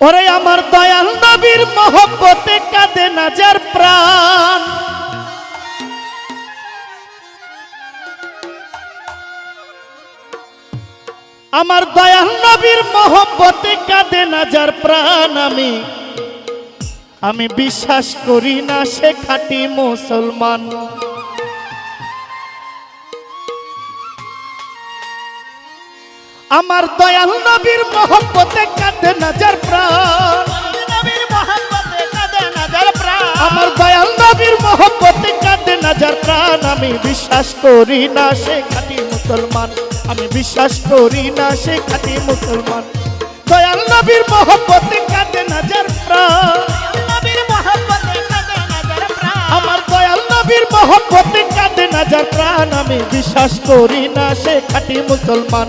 ওরে আমার দয়াল নবীর মহব্বতে কাঁদে নাজার প্রাণ। আমার দয়াল নবীর মহব্বতে কাঁদে নাজার প্রাণ আমি। আমি বিশ্বাস করি না সে খাঁটি মুসলমান। আমার দয়াল নবীর মহব্বতে কাঁদে নাজার প্রাণ। আমার দয়াল নবীর মহব্বতে কাঁদে নাজার প্রাণ। আমি বিশ্বাস করি না সে খাঁটি মুসলমান। আমি বিশ্বাস করি না সে খাঁটি মুসলমান। দয়াল নবীর মহব্বতে কাঁদে নাজার প্রাণ। নবীর মহব্বতে কাঁদে নাজার প্রাণ। আমার দয়াল নবীর মহব্বতে কাঁদে নাজার প্রাণ। আমি বিশ্বাস করি না সে খাঁটি মুসলমান।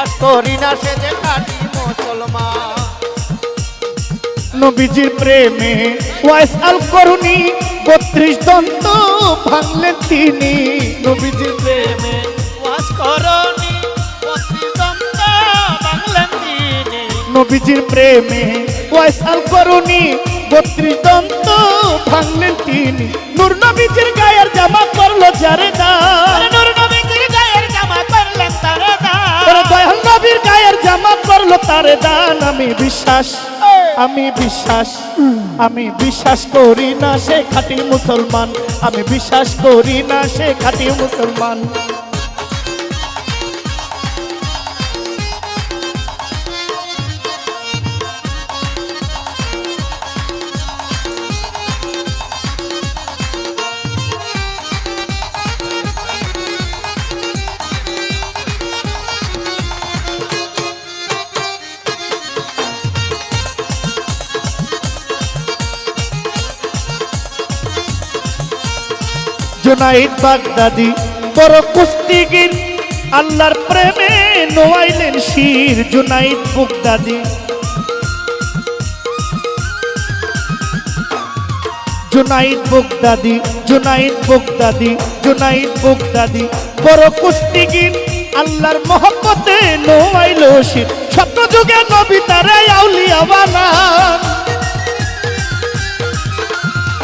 বিশ্বাস করি না সে যে খাঁটি মুসলমান। নবীজির প্রেমে ওয়াইস আল করুনি বত্রিশ দন্ত ভাঙলেন তিনি। নবীজির প্রেমে ওয়াজ করনি তিনি। নবীজির প্রেমে ওয়াইস করুনি বত্রিশ দন্ত ভাঙলেন তিনি। নূর নবীজির গায়ের জামা করল দান, আমি বিশ্বাস আমি বিশ্বাস আমি বিশ্বাস করি না সে খাঁটি মুসলমান, আমি বিশ্বাস করি না সে খাঁটি মুসলমান। জুনাইদ বাগদাদি, বড় কুস্তিগির। আল্লাহর প্রেমে নোয়াইলেন শির জুনাইদ বুগদাদি। জুনাইদ বুগদাদি জুনাইদ বুগদাদি জুনাইদ বুগদাদি, বড় কুস্তিগির। আল্লাহর মহব্বতে নোয়াইল শির। স্বপ্ন যুগে নবী তারে আউলিয়া বানান।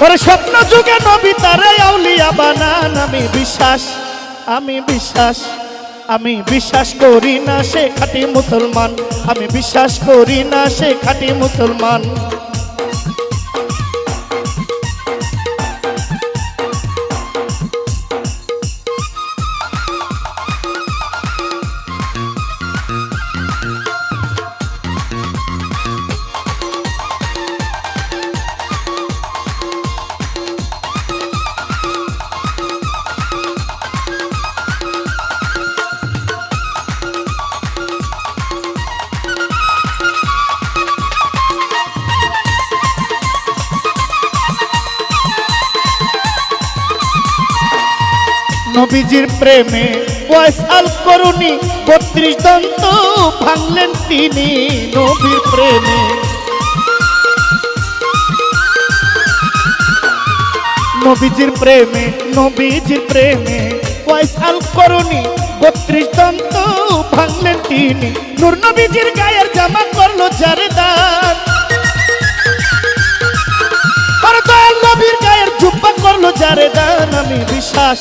ওরে স্বপ্ন যুগে নবী তারে আউলিয়া বানান, আমি বিশ্বাস আমি বিশ্বাস আমি বিশ্বাস করি না সে খাঁটি মুসলমান, আমি বিশ্বাস করি না সে খাঁটি মুসলমান। নবীজির প্রেমে ওয়াইস আল করুনি, বত্রিশ দন্ত ভাঙলেন তিনি নবীর প্রেমে। নবীজির প্রেমে নবীজির প্রেমে ওয়াইস আল করুনি, বত্রিশ দন্ত ভাঙলেন তিনি। নূর নবীজির গায়ের জামা করল যারে দান নবীর গায়ের জুব্বা করল যারে দান আমি বিশ্বাস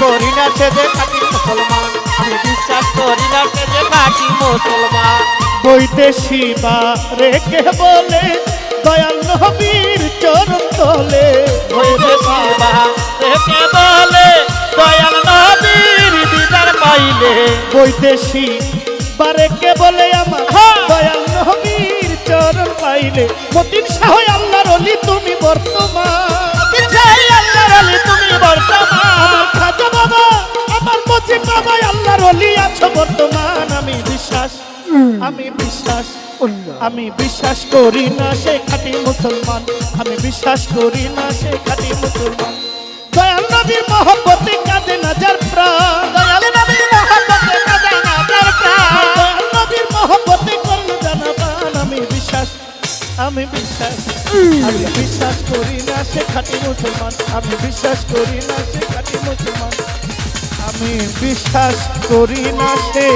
করি না সে যে খাঁটি মুসলমান আমি বিশ্বাস করি না সে যে খাঁটি মুসলমান। বৈদেশি বা রেখে বলে দয়াল নবীর চরণ তলে। বৈদেশি বাহারে বলে দয়াল নবীর দিদার পাইলে। বৈদেশি বারেকে বলে আমার। দয়াল নবীর চরণ পাইলে। মতিন শাহ আল্লাহর অলি তুমি বর্তমান আমি বিশ্বাস আমি বিশ্বাস করি না সে খাঁটি মুসলমান। আমি বিশ্বাস করি না সে খাঁটি মুসলমান। দয়াল নবীর মহব্বতে কাঁদে নাজার প্রাণ। দয়াল নবীর মহব্বতে কাজে না তার প্রাণ। দয়াল নবীর মহব্বতে করলে জানাবান আমি বিশ্বাস আমি বিশ্বাস আমি বিশ্বাস করি না সে খাঁটি মুসলমান। আমি বিশ্বাস করি না সে খাঁটি মুসলমান। আমি বিশ্বাস করি না সে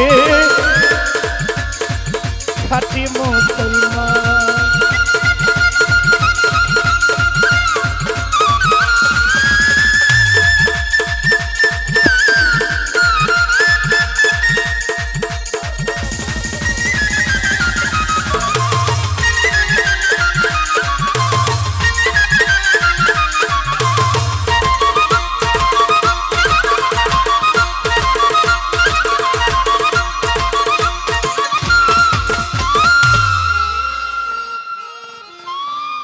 খাঁটি মুসলমান